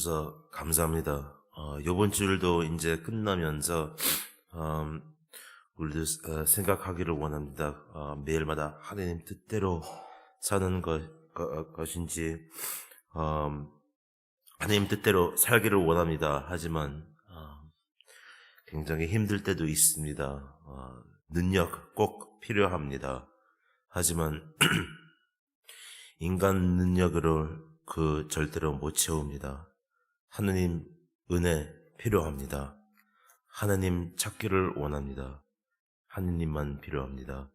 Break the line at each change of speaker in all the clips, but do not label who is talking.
깨워주셔서 감사합니다. 어, 이번 주일도 이제 끝나면서 음, 우리도 어, 생각하기를 원합니다. 어, 매일마다 하나님 뜻대로 사는 것, 거- 것인지 음, 하나님 뜻대로 살기를 원합니다. 하지만 어, 굉장히 힘들 때도 있습니다. 어, 능력 꼭 필요합니다. 하지만 인간 능력으로 그 절대로 못 채웁니다. 하느님 은혜 필요합니다. 하나님 찾기를 원합니다. 하느님만 필요합니다.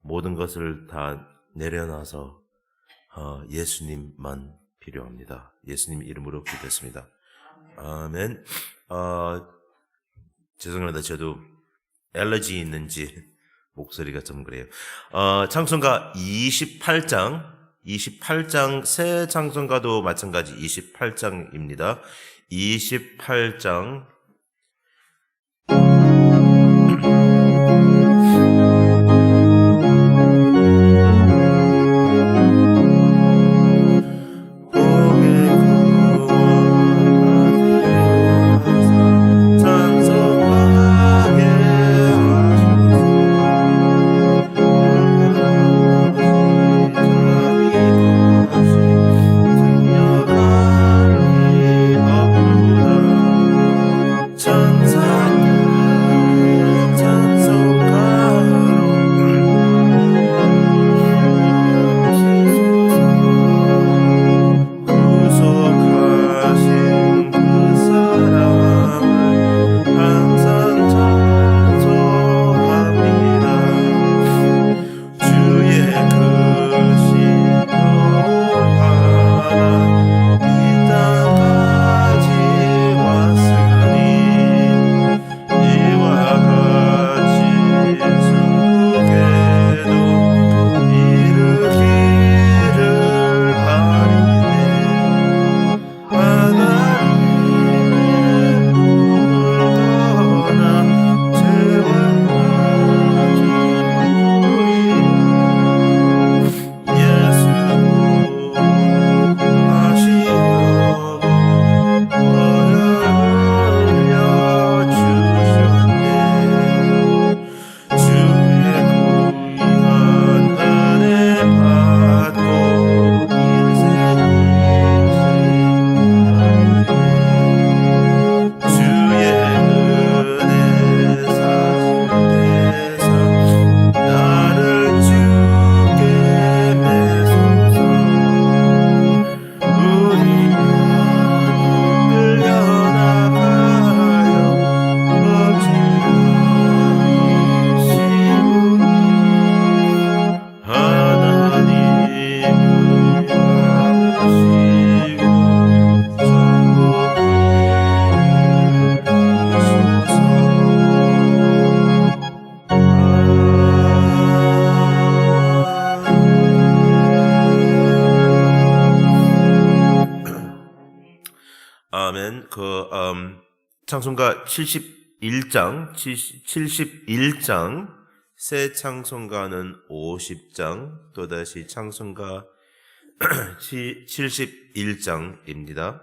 모든 것을 다 내려놔서 어, 예수님만 필요합니다. 예수님 이름으로 기도했습니다. 아멘. 어, 죄송합니다. 저도 엘러지 있는지 목소리가 좀 그래요. 어, 창son가 28장, 28장 새 창son가도 마찬가지 28장입니다. 28장 음, 창송가 71장, 71장, 새 창송가는 50장, 또다시 창송가 71장입니다.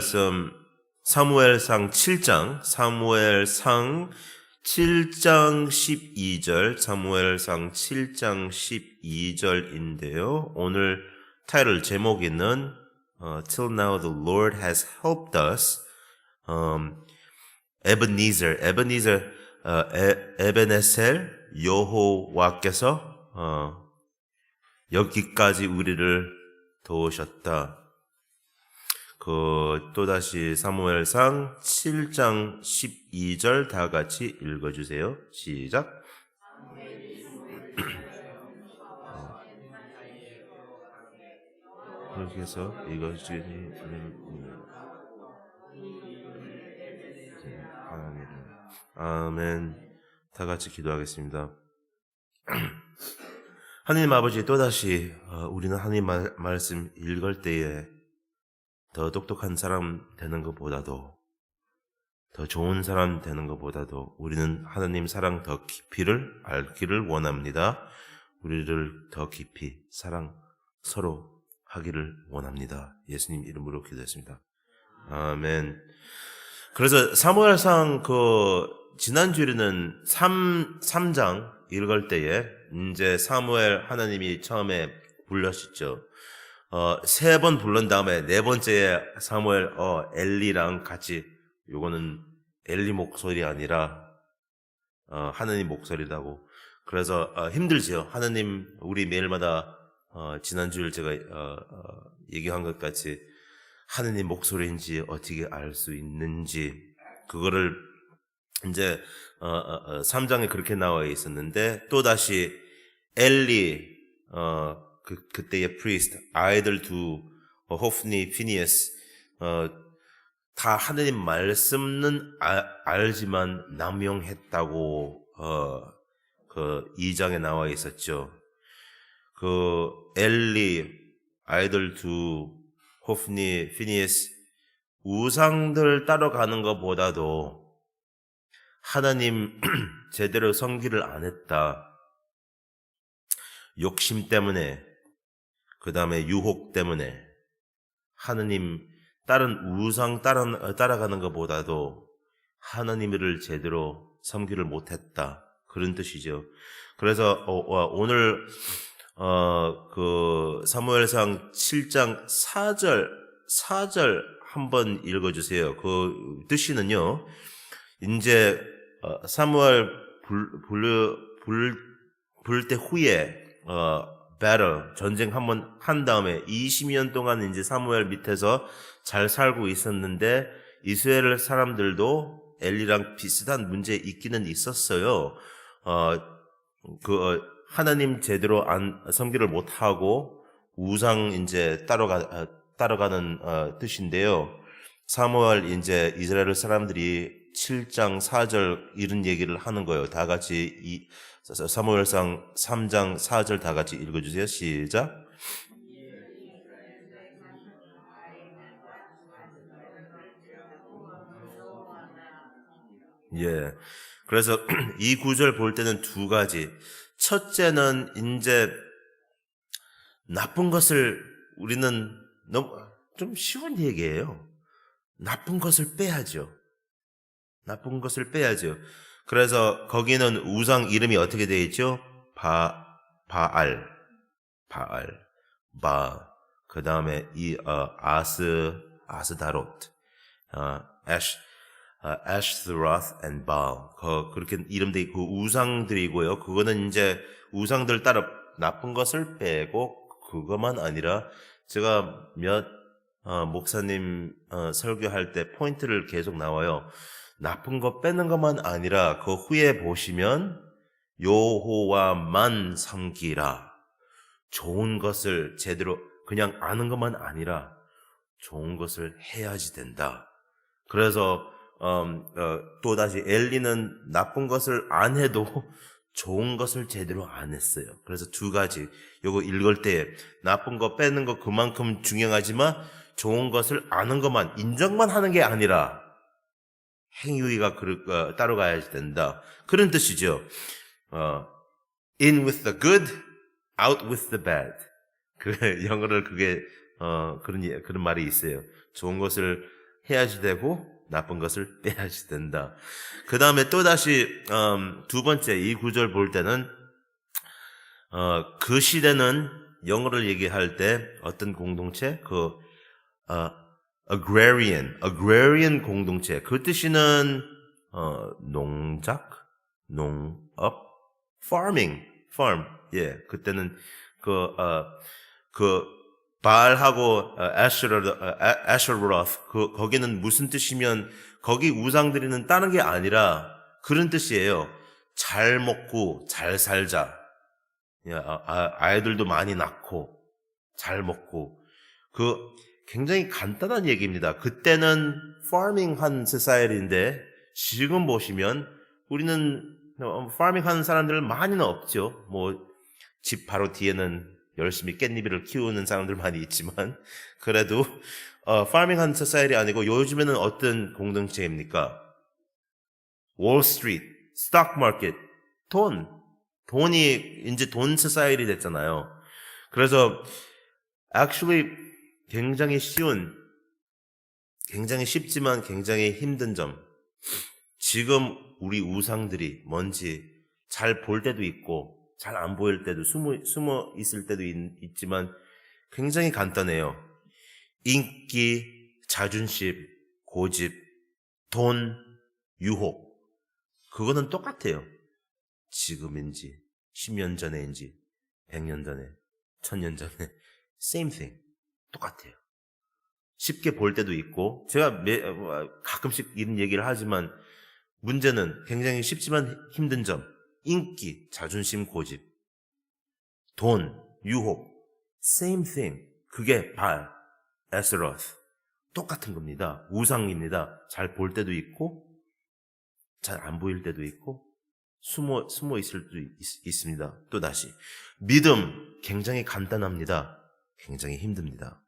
말씀 사무엘상 7장, 사무엘상 7장 12절, 사무엘상 7장 12절인데요. 오늘 타이틀 제목에는 어, Till now the Lord has helped us. 음, 에베니zer, 에베니zer, 어, 에, 에베네셀 여호와께서 어, 여기까지 우리를 도우셨다. 그 또다시 사무엘상 7장 12절 다 같이 읽어 주세요. 시작. 그렇게 해서 이것이 하나님 아멘. 다 같이 기도하겠습니다. 하나님 아버지 또다시 어, 우리는 하나님 말, 말씀 읽을 때에 더 똑똑한 사람 되는 것보다도 더 좋은 사람 되는 것보다도 우리는 하나님 사랑 더 깊이를 알기를 원합니다. 우리를 더 깊이 사랑 서로 하기를 원합니다. 예수님 이름으로 기도했습니다. 아멘. 그래서 사무엘상 그 지난 주에는 3 3장 읽을 때에 이제 사무엘 하나님이 처음에 불러셨죠. 어, 세 번 불른 다음에 네 번째에 사무엘 어, 엘리랑 같이 요거는 엘리 목소리 아니라 어, 하나님 목소리라고. 그래서 어, 힘들지요. 하나님 우리 매일마다 어, 지난주에 제가 어, 어, 얘기한 것 같이 하나님 목소리인지 어떻게 알 수 있는지 그거를 이제 어, 어, 어, 3장에 그렇게 나와 있었는데 또 다시 엘리 어, 그 그때의 프리스트 아이들 두 어, 호프니 피니에스 어, 다 하나님 말씀은 아- 알지만 남용했다고 어, 그 2장에 나와 있었죠. 그 엘리 아이들 두 호프니 피니에스 우상들 따라가는 것보다도 하나님 제대로 성기를 안 했다. 욕심 때문에 그 다음에 유혹 때문에 하나님 다른 우상 따라, 따라가는 것보다도 하나님을 제대로 섬기를 못했다 그런 뜻이죠. 그래서 어, 어, 오늘 어, 그 사무엘상 7장 4절 4절 한번 읽어주세요. 그 뜻이는요. 이제 어, 사무엘 불 불 불 불 때 후에 어 battle 전쟁 한번 한 다음에 20년 동안 이제 사무엘 밑에서 잘 살고 있었는데 이스라엘 사람들도 엘리랑 비슷한 문제 있기는 있었어요. 어그 어, 하나님 제대로 안 섬기를 못 하고 우상 이제 따라가 어, 따라가는 어, 뜻인데요. 사무엘 이제 이스라엘 사람들이 7장 4절 이런 얘기를 하는 거예요. 다 같이 이 사무엘상 3장 4절 다 같이 읽어 주세요. 시작. 예. 그래서 이 구절 볼 때는 두 가지. 첫째는 이제 나쁜 것을 우리는 너무 좀 쉬운 얘기예요. 나쁜 것을 빼야죠. 나쁜 것을 빼야죠. 그래서 거기는 우상 이름이 어떻게 되어 있죠? 바 바알, 바알, 바. 그 다음에 이 어, 아스 아스다롯, 어, 에쉬, 어, 에시드로스 앤 바알. 그 그렇게 이름들이 그 우상들이고요. 그거는 이제 우상들 따라 나쁜 것을 빼고 그것만 아니라 제가 몇 어, 목사님 어, 설교할 때 포인트를 계속 나와요. 나쁜 거 빼는 것만 아니라 그 후에 보시면 여호와만 섬기라. 좋은 것을 제대로 그냥 아는 것만 아니라 좋은 것을 해야지 된다. 그래서 음, 어, 또 다시 엘리는 나쁜 것을 안 해도 좋은 것을 제대로 안 했어요. 그래서 두 가지 요거 읽을 때 나쁜 거 빼는 거 그만큼 중요하지만 좋은 것을 아는 것만 인정만 하는 게 아니라 행위가 그, 어, 따라가야 된다. 그런 뜻이죠. 어, in with the good, out with the bad. 그 영어를 그게 어, 그런, 예- 그런 말이 있어요. 좋은 것을 해야지 되고, 나쁜 것을 빼야지 된다. 그 다음에 또 다시, 음, 두 번째, 이 구절 볼 때는, 어, 그 시대는 영어를 얘기할 때 어떤 공동체? 그, 어, agrarian, agrarian 공동체. 그 뜻이는, 어, 농작, 농업, farming, farm. 예, 그때는 그, 어, 그, 바알하고 아셔로th, 그, 거기는 무슨 뜻이면, 거기 우상드리는 다른 게 아니라 그런 뜻이에요. 잘 먹고 잘 살자. 야, 아, 아, 아이들도 많이 낳고 잘 먹고 그 굉장히 간단한 얘기입니다. 그때는 farming 한 society인데 지금 보시면 우리는 farming 하는 사람들 많이는 없죠. 뭐 집 바로 뒤에는 열심히 깻잎을 키우는 사람들 많이 있지만 그래도 어, farming 한 society 아니고 요즘에는 어떤 공동체입니까? 월스트리트, 스톡 마켓, 돈, 돈이 이제 돈 소사이티 됐잖아요. 그래서 actually 굉장히 쉬운, 굉장히 쉽지만 굉장히 힘든 점. 지금 우리 우상들이 뭔지 잘 볼 때도 있고 잘 안 보일 때도 숨어, 숨어 있을 때도 있, 지만 굉장히 간단해요. 인기, 자존심, 고집, 돈, 유혹. 그거는 똑같아요. 지금인지, 10년 전에인지, 100년 전에, 1000년 전에, same thing. 똑같아요. 쉽게 볼 때도 있고, 제가 매- 어, 가끔씩 이런 얘기를 하지만, 문제는 굉장히 쉽지만 힘든 점, 인기, 자존심, 고집, 돈, 유혹, same thing. 그게 발, 에스로스. 똑같은 겁니다. 우상입니다. 잘 볼 때도 있고, 잘 안 보일 때도 있고, 숨어, 숨어 있을 수도 있, 습니다 또 다시. 믿음, 굉장히 간단합니다. 굉장히 힘듭니다.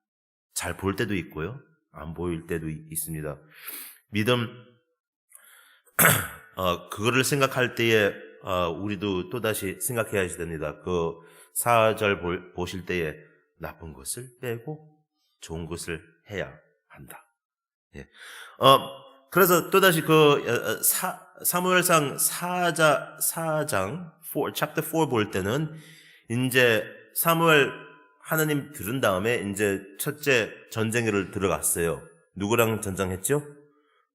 잘 볼 때도 있고요. 안 보일 때도 있- 있습니다. 믿음, 어, 그거를 생각할 때에, 어, 우리도 또다시 생각해야 됩니다. 그, 사절 볼- 보실 때에 나쁜 것을 빼고 좋은 것을 해야 한다. 예. 어, 그래서 또다시 그, 어, 어, 사, 사무엘상 4자, 4장, 4, chapter 4볼 때는, 이제 사무엘 하나님 들은 다음에 이제 첫째 전쟁을 들어갔어요. 누구랑 전쟁했죠?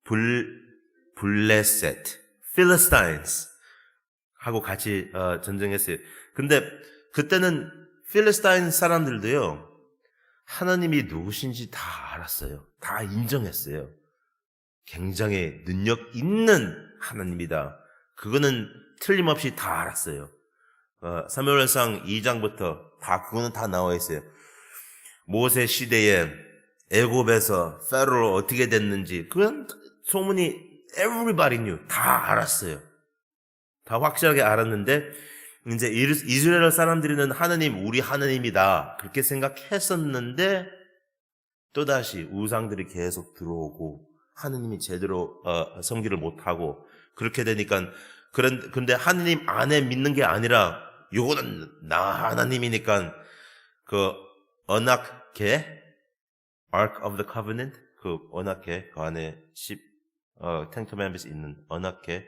불, 블레셋, 필리스타인스 하고 같이 어, 전쟁했어요. 근데 그때는 필리스타인 사람들도요, 하나님이 누구신지 다 알았어요. 다 인정했어요. 굉장히 능력 있는 하나님이다. 그거는 틀림없이 다 알았어요. 어, 사무엘상 2장부터 다 그거는 다 나와 있어요. 모세 시대에 애굽에서 페로로 어떻게 됐는지 그건 소문이 everybody knew 다 알았어요. 다 확실하게 알았는데 이제 이스- 이스라엘 사람들은 하나님 우리 하나님이다 그렇게 생각했었는데 또 다시 우상들이 계속 들어오고 하느님이 제대로 어, 성기를 못하고 그렇게 되니까 그런 근데 하느님 안에 믿는 게 아니라 요거는 나 하나님이니까 그 언약계 Ark of the Covenant 그 언약계 그 안에 10 어, Commandments 있는 언약계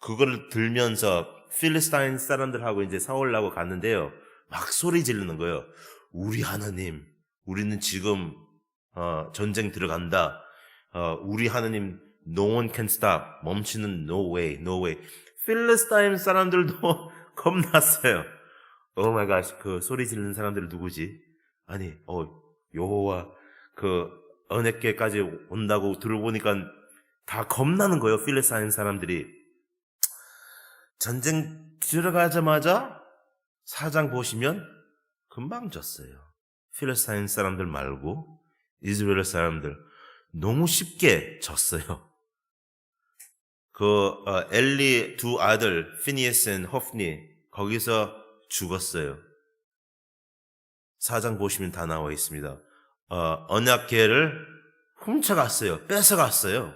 그거를 들면서 필리스타인 사람들하고 이제 싸우려고 갔는데요. 막 소리 지르는 거예요. 우리 하나님, 우리는 지금 어, 전쟁 들어간다. 어, 우리 하나님 no one can stop. 멈추는 no way, no way. 필리스타인 사람들도 겁났어요. My gosh, 그 소리 지르는 사람들 누구지? 아니, 어, 여호와 그 언약계까지 온다고 들어보니까 다 겁나는 거예요. 필리스타인 사람들이. 전쟁 들어가자마자 사장 보시면 금방 졌어요. 필리스타인 사람들 말고 이스라엘 사람들 너무 쉽게 졌어요. 그 어, 엘리 두 아들 피니에스 호프니 거기서 죽었어요. 사장 보시면 다 나와 있습니다. 어, 언약계를 훔쳐갔어요. 뺏어갔어요.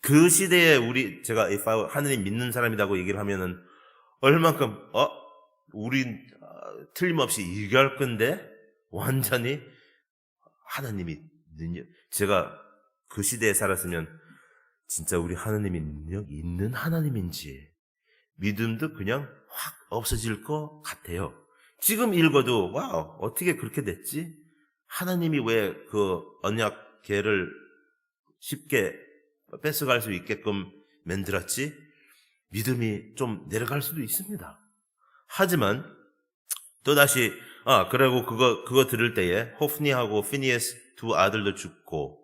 그 시대에 우리 제가 하느님 믿는 사람이라고 얘기를 하면은 얼만큼 어 우리 어, 틀림없이 이겨할 건데 완전히 하나님이 능력, 제가 그 시대에 살았으면 진짜 우리 하나님이 능력 있는 하나님인지 믿음도 그냥 확 없어질 것 같아요. 지금 읽어도 와 어떻게 그렇게 됐지? 하나님이 왜 그 언약 계를 쉽게 뺏어갈 수 있게끔 만들었지? 믿음이 좀 내려갈 수도 있습니다. 하지만 또 다시 아 그리고 그거 그거 들을 때에 호프니하고 피니에스 두 아들도 죽고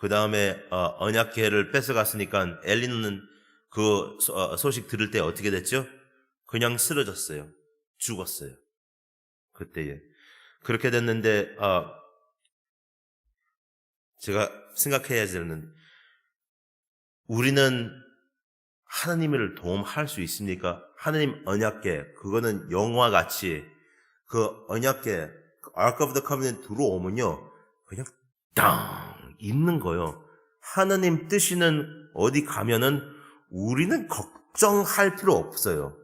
그 다음에 어, 언약계를 뺏어갔으니까 엘리는 그 소- 어, 소식 들을 때 어떻게 됐죠? 그냥 쓰러졌어요. 죽었어요. 그때에 그렇게 됐는데 어, 제가 생각해야 되는 우리는 하나님을 도움할 수 있습니까? 하나님 언약계 그거는 영화 같이 그 언약계 아크 오브 더 커비넌트 들어오면요 그냥 땅 있는 거요. 하나님 뜻이는 어디 가면은 우리는 걱정할 필요 없어요.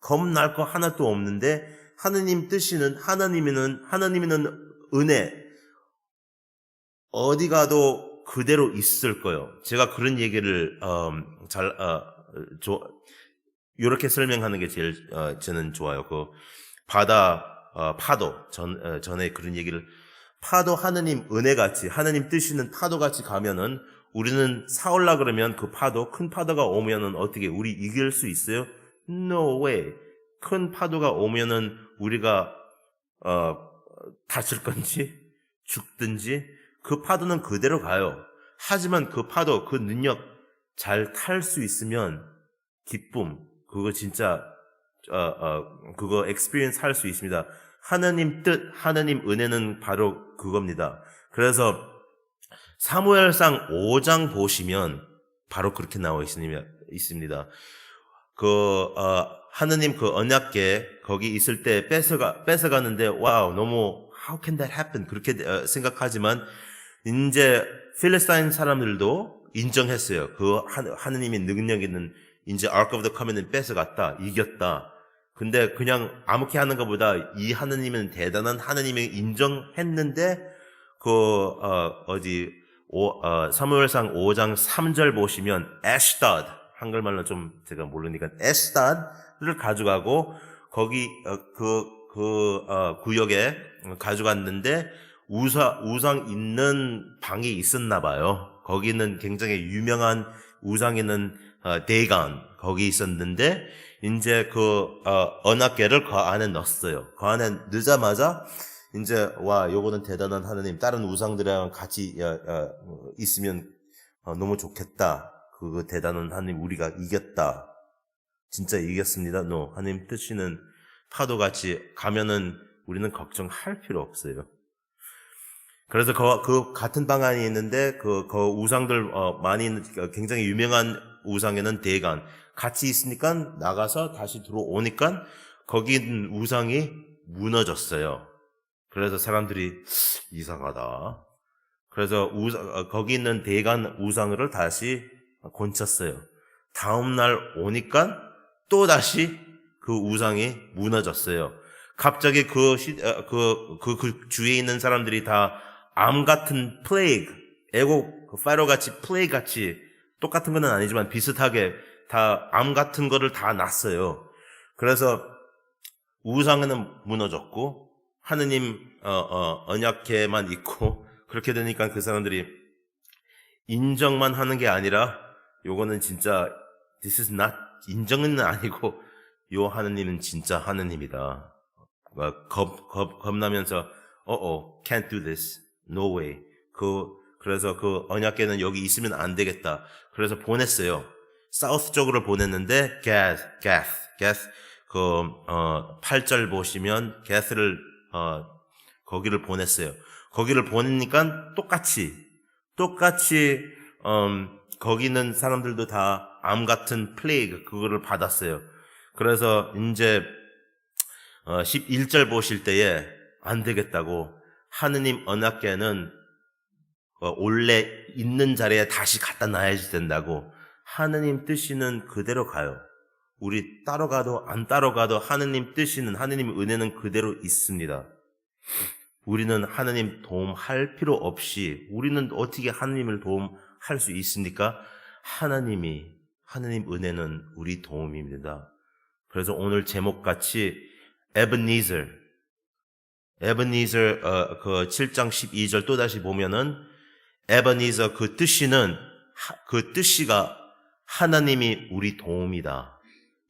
겁날 거 하나도 없는데 하나님 뜻이는 하나님이는 하나님이는 은혜 어디 가도 그대로 있을 거예요. 제가 그런 얘기를 음, 잘 어, 조, 이렇게 설명하는 게 제일 어, 저는 좋아요. 그 바다 어, 파도 전 어, 전에 그런 얘기를 파도 하느님 은혜 같이 하느님 뜻이는 파도 같이 가면은 우리는 사올라 그러면 그 파도 큰 파도가 오면은 어떻게 우리 이길 수 있어요? No way. 큰 파도가 오면은 우리가 어 다칠 건지 죽든지 그 파도는 그대로 가요. 하지만 그 파도 그 능력 잘 탈 수 있으면 기쁨 그거 진짜 어, 어, 그거 experience 할수 있습니다. 하나님 뜻, 하나님 은혜는 바로 그겁니다. 그래서 사무엘상 5장 보시면 바로 그렇게 나와 있습니다. 그 어, 하느님 그 언약계 거기 있을 때 뺏어가 뺏어가는데 와우 너무 how can that happen 그렇게 어, 생각하지만 이제 필리스타인 사람들도 인정했어요. 그 하- 하느님의 능력 있는 이제 Ark of the Covenant 뺏어갔다 이겼다. 근데 그냥 아무렇게 하는 것보다 이 하느님은 대단한 하느님을 인정했는데 그 어, 어디 오, 어, 사무엘상 5장 3절 보시면 에스다드 한글말로 좀 제가 모르니까 에스다드를 가져가고 거기 어, 그, 그 어, 구역에 가져갔는데 우사, 우상 있는 방이 있었나 봐요. 거기는 굉장히 유명한 우상 있는 어, 대간 거기 있었는데 이제 그 어, 언약계를 그 안에 넣었어요. 그 안에 넣자마자 이제 와 요거는 대단한 하나님 다른 우상들이랑 같이 어, 어, 있으면 어, 너무 좋겠다. 그 대단한 하나님 우리가 이겼다. 진짜 이겼습니다. 노 하나님 뜻이는 파도 같이 가면은 우리는 걱정할 필요 없어요. 그래서 그, 그 같은 방 안에 있는데 그, 그 우상들 어, 많이 굉장히 유명한 우상에는 대간 같이 있으니까 나가서 다시 들어오니까 거기 우상이 무너졌어요. 그래서 사람들이 이상하다. 그래서 우상, 어, 거기 있는 대간 우상을 다시 곤쳤어요. 다음 날 오니까 또 다시 그 우상이 무너졌어요. 갑자기 그, 시, 어, 그, 그, 그 주위에 있는 사람들이 다 암 같은 플레이그, 애국 그 파이로 같이 플레이그 같이 똑같은 건 아니지만 비슷하게 다 암 같은 거를 다 났어요. 그래서 우상은 무너졌고 하느님 어, 어, 언약계만 있고 그렇게 되니까 그 사람들이 인정만 하는 게 아니라 요거는 진짜 this is not 인정은 아니고 요 하느님은 진짜 하느님이다. 막 겁, 겁, 겁나면서 어어 can't do this no way 그 그래서 그 언약계는 여기 있으면 안 되겠다. 그래서 보냈어요. 사우스 쪽으로 보냈는데 gath gath gath 그 어, 8절 보시면 gath를 어, 거기를 보냈어요. 거기를 보내니까 똑같이 똑같이 음, 거기 있는 사람들도 다 암 같은 플레이그 그거를 받았어요. 그래서 이제 어, 11절 보실 때에 안 되겠다고 하느님 언약계는 어, 원래 있는 자리에 다시 갖다 놔야지 된다고 하느님 뜻이는 그대로 가요. 우리 따로 가도 안 따로 가도 하느님 뜻이는 하느님 은혜는 그대로 있습니다. 우리는 하나님 도움할 필요 없이 우리는 어떻게 하나님을 도움할 수 있습니까? 하나님이 하나님 은혜는 우리 도움입니다. 그래서 오늘 제목 같이 에브니zer 에브니zer 어, 그 7장 12절 또 다시 보면은 에브니zer 그 뜻이는 하- 그 뜻이가 하나님이 우리 도움이다.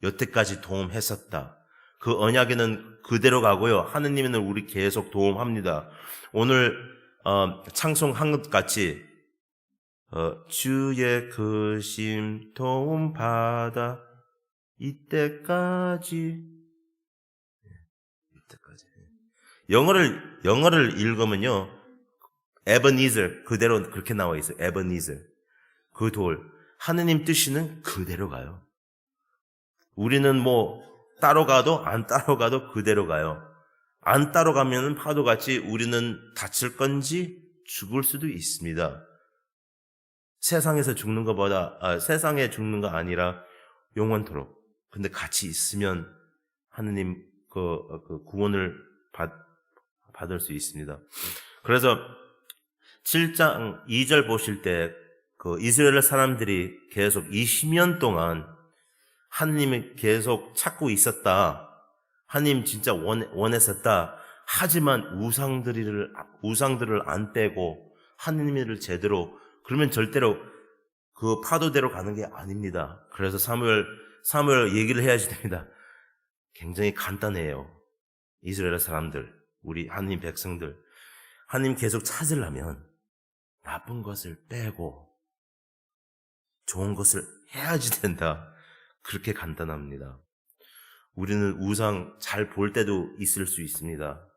여태까지 도움했었다. 그 언약에는 그대로 가고요. 하느님은 우리 계속 도움합니다. 오늘 어, 창송한 것 같이 어, 주의 그심 도움 받아 이때까지 이때까지 영어를 영어를 읽으면요. 에버니zer 그대로 그렇게 나와 있어요. 에버니zer 그돌 하느님 뜻이는 그대로 가요. 우리는 뭐 따로 가도 안 따로 가도 그대로 가요. 안 따로 가면은 파도 같이 우리는 다칠 건지 죽을 수도 있습니다. 세상에서 죽는 것보다 아, 세상에 죽는 거 아니라 영원토록. 근데 같이 있으면 하느님 그, 그 구원을 받, 받을 수 있습니다. 그래서 7장 2절 보실 때 그 이스라엘 사람들이 계속 20년 동안 하느님을 계속 찾고 있었다. 하느님 진짜 원, 원했었다. 하지만 우상들을, 우상들을 안 빼고 하느님을 제대로, 그러면 절대로 그 파도대로 가는 게 아닙니다. 그래서 사무엘, 사무엘 얘기를 해야지 됩니다. 굉장히 간단해요. 이스라엘 사람들, 우리 하느님 백성들. 하느님 계속 찾으려면 나쁜 것을 빼고 좋은 것을 해야지 된다. 그렇게 간단합니다. 우리는 우상 잘 볼 때도 있을 수 있습니다.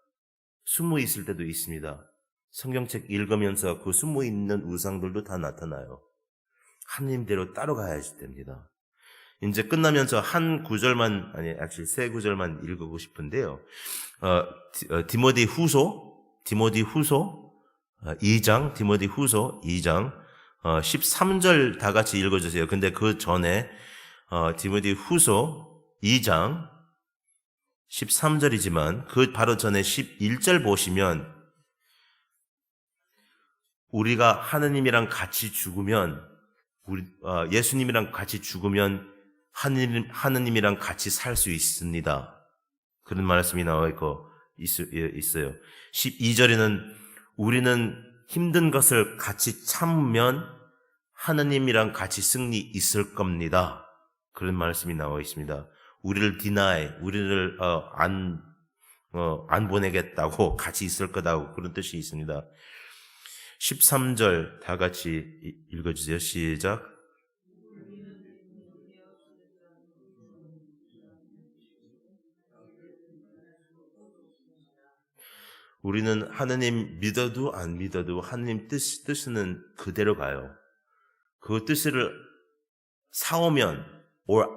숨어 있을 때도 있습니다. 성경책 읽으면서 그 숨어 있는 우상들도 다 나타나요. 하나님대로 따라가야지 됩니다. 이제 끝나면서 한 구절만, 아니, actually 세 구절만 읽고 싶은데요. 어, 디, 어, 디모디 후소, 디모디 후소, 어, 2장, 디모디 후소 2장, 어, 13절 다 같이 읽어주세요. 근데 그 전에, 어, 디모디 후소 2장 13절이지만 그 바로 전에 11절 보시면 우리가 하느님이랑 같이 죽으면 우리 어, 예수님이랑 같이 죽으면 하느님 하느님이랑 같이 살 수 있습니다. 그런 말씀이 나와 있고 있, 예, 있어요. 12절에는 우리는 힘든 것을 같이 참으면 하느님이랑 같이 승리 있을 겁니다. 그런 말씀이 나와 있습니다. 우리를 deny, 우리를 어, 안, 어, 안 보내겠다고 같이 있을 거다고 그런 뜻이 있습니다. 13절 다 같이 읽어주세요. 시작. 우리는 하느님 믿어도 안 믿어도 하느님 뜻, 뜻은 그대로 가요. 그 뜻을 사오면, or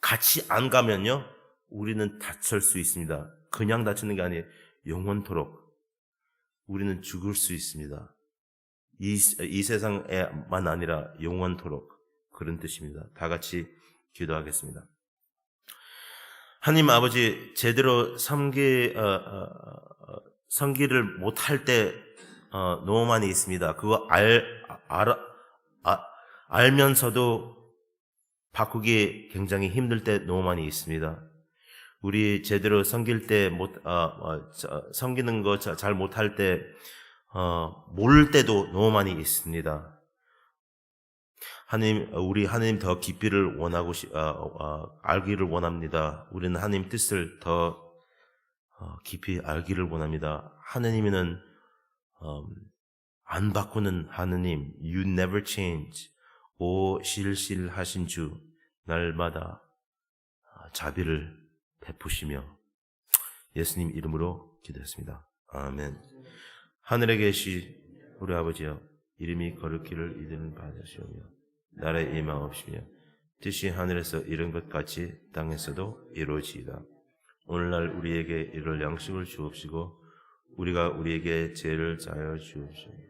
같이 안 가면요, 우리는 다칠 수 있습니다. 그냥 다치는 게 아니에요. 영원토록. 우리는 죽을 수 있습니다. 이, 이 세상에만 아니라 영원토록. 그런 뜻입니다. 다 같이 기도하겠습니다. 하나님 아버지, 제대로 섬기, 어, 어, 어, 섬기를 못할 때, 어, 너무 많이 있습니다. 그거 알, 알, 아, 알면서도 바꾸기 굉장히 힘들 때 너무 많이 있습니다. 우리 제대로 섬길 때 못, 어, 어, 저, 섬기는 거 잘 못할 때, 어, 모를 때도 너무 많이 있습니다. 하나님, 우리 하나님 더 깊이를 원하고, 시, 어, 어, 알기를 원합니다. 우리는 하나님 뜻을 더 어, 깊이 알기를 원합니다. 하나님은 음, 안 바꾸는 하느님, you never change. 오 실실하신 주, 날마다 자비를 베푸시며 예수님 이름으로 기도했습니다. 아멘. 하늘에 계시 우리 아버지여, 이름이 거룩기를 이드는 받으시오며, 나라에 임하옵시며, 뜻이 하늘에서 이룬 것 같이 땅에서도 이루어지이다. 오늘날 우리에게 이럴 양식을 주옵시고, 우리가 우리에게 죄를 자여 주옵시고,